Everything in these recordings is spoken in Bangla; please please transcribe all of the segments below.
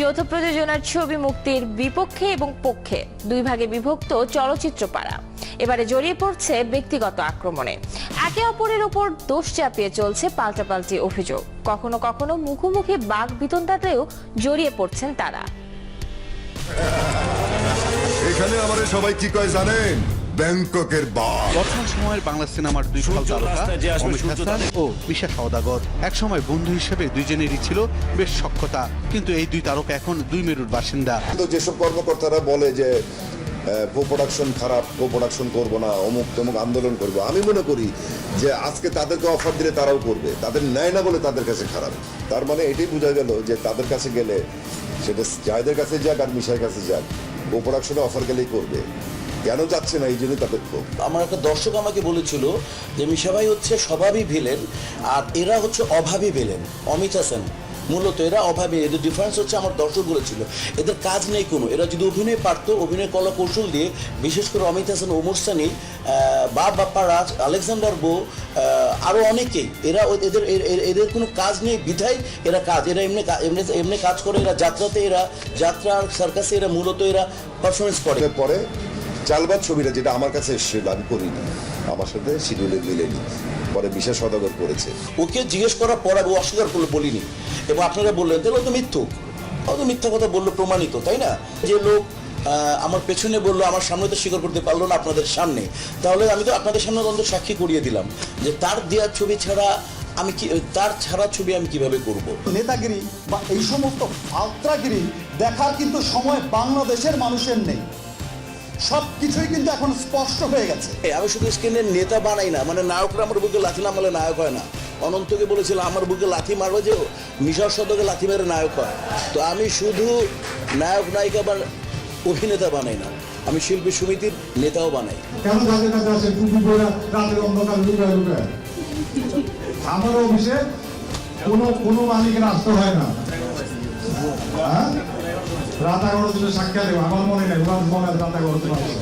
যৌথ প্রযোজনার ছবি মুক্তির বিপক্ষে এবং পক্ষে। দুই ভাগে বিভক্ত চলচ্চিত্র পাড়া এবারে জড়িয়ে পড়ছে ব্যক্তিগত আক্রমণে। একে অপরের ওপর দোষ চাপিয়ে চলছে পাল্টাপাল্টি অভিযোগ। কখনো কখনো মুখোমুখি বাঘ বিতন্ডাতেও জড়িয়ে পড়ছেন তারা। এখানে আমারে সবাই কি কয় জানেন? ব্যাংককের বাঘ বর্তমান সময়ের বাংলা সিনেমার দুই সূর্য তারকা অমিত হাসান ও বিশা সওদাগর। একসময় বন্ধু হিসেবে দুইজনেরই ছিল বেশ সক্ষতা কিন্তু এই দুই তারকা এখন দুই মেরুর বাসিন্দা। তো যেসব কর্মকর্তারা বলে যে কো প্রোডাকশন খারাপ কো প্রোডাকশন করব না অমুক তমুক আন্দোলন করব আমি মনে করি যে আজকে তাদেরকে অফার দিলে তারাও করবে। তাদের নেয় না বলে তাদের কাছে খারাপ। তার মানে এটাই বোঝা গেল যে তাদের কাছে গেলে সেটা জায়দের কাছে যাক আর মিশার কাছে যাক কো প্রোডাকশনে অফার গেলেই করবে। কেন যাচ্ছে না এই জন্যই তাদের ক্ষোভ আমার একটা দর্শক আমাকে বলেছিল যে মিশাভাই হচ্ছে স্বভাবই ভিলেন আর এরা হচ্ছে অভাবী ভিলেন। অমিত হাসান মূলত এরা অভাবী। এদের ডিফারেন্স হচ্ছে আমার দর্শক বলেছিল। এদের কাজ নেই কোনো। এরা যদি অভিনয় পারতো অভিনয় কলা কৌশল দিয়ে বিশেষ করে অমিত হাসান ওমর সানি বা বাপ্পা রাজ আলেকজান্ডার বো আরও অনেকেই এরা এদের এদের কোনো কাজ নেই বিধায় এরা কাজ এরা এমনি এমনি এমনি কাজ করে এরা যাত্রাতে এরা যাত্রা আর সার্কাসে এরা মূলত এরা পারফরমেন্স করে। পরে চালবাদ ছবিটা যেটা আমার কাছে এসেছিল আমি করিনি। আমার সাথে শিডিউলে মিলেনি। পরে বিশেষ সদাগর করেছে। ওকে জিজ্ঞেস করার পর আমি অস্বীকার করলে বলিনি। এবং আপনারা বললেন তাহলে তো মিথ্যুক। তো মিথ্যা কথা বলল প্রমাণিত, তাই না? যে লোক আমার পেছনে বলল, আমার সামনে তো স্বীকার করতে পারল না আপনাদের সামনে। তাহলে আমি তো আপনাদের সামনে অন্তত সাক্ষী করিয়ে দিলাম যে, তার দেওয়া ছবি ছাড়া আমি কি, তার ছাড়া ছবি আমি কীভাবে করব। নেতাগিরি বা এই সমস্ত আলত্রাগিরি দেখার কিন্তু সময় বাংলাদেশের মানুষের নেই। সব কিছুই কিন্তু এখন স্পষ্ট হয়ে গেছে। আমি শুধু স্ক্রিনের নেতা বানাই না মানে নায়করা আমার বুকে লাথি না মারলে নায়ক হয় না। অনন্তকে বলেছিল আমার বুকে লাথি মারবে যে মিশর শতকে লাথি মেরে নায়ক হয়। তো আমি শুধু নায়ক নায়িকা বা অভিনেতা বানাই না আমি শিল্পী সমিতির নেতাও বানাই। আমার অফিসে কোনো কোনো মালিকের আসতে হয় না। হ্যাঁ? রাত এগারো দিনে সাক্ষাৎ দেবো। আমার মনে নেই ওনার মনে রাত এগারো দিন আসছে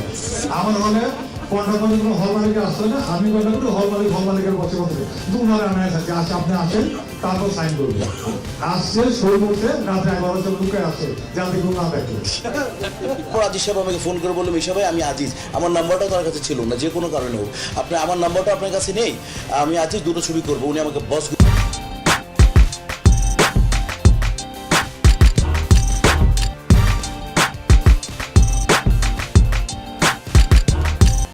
আমার হলে পনেরো তারিখ হল মালিকের হয় না, আমি কথা করি হল মালিক, হল মালিকের বসে বসে। দুপুরে আমি আছি আচ্ছা আপনি আসেন, তারপর সাইন করবেন আসছে, সই করতে রাতে এগারো জন লুকে আসছে, যাতে কেউ না দেখে। আজিজ সাহেব আমাকে ফোন করে বলল, মিশা ভাই, আমি আজিজ। আমার নাম্বারটাও তার কাছে ছিল না, যে কোনো কারণে হোক। আপনি, আমার নাম্বারটা আপনার কাছে নেই? আমি আজিজ দুটো ছবি করব, উনি আমাকে বস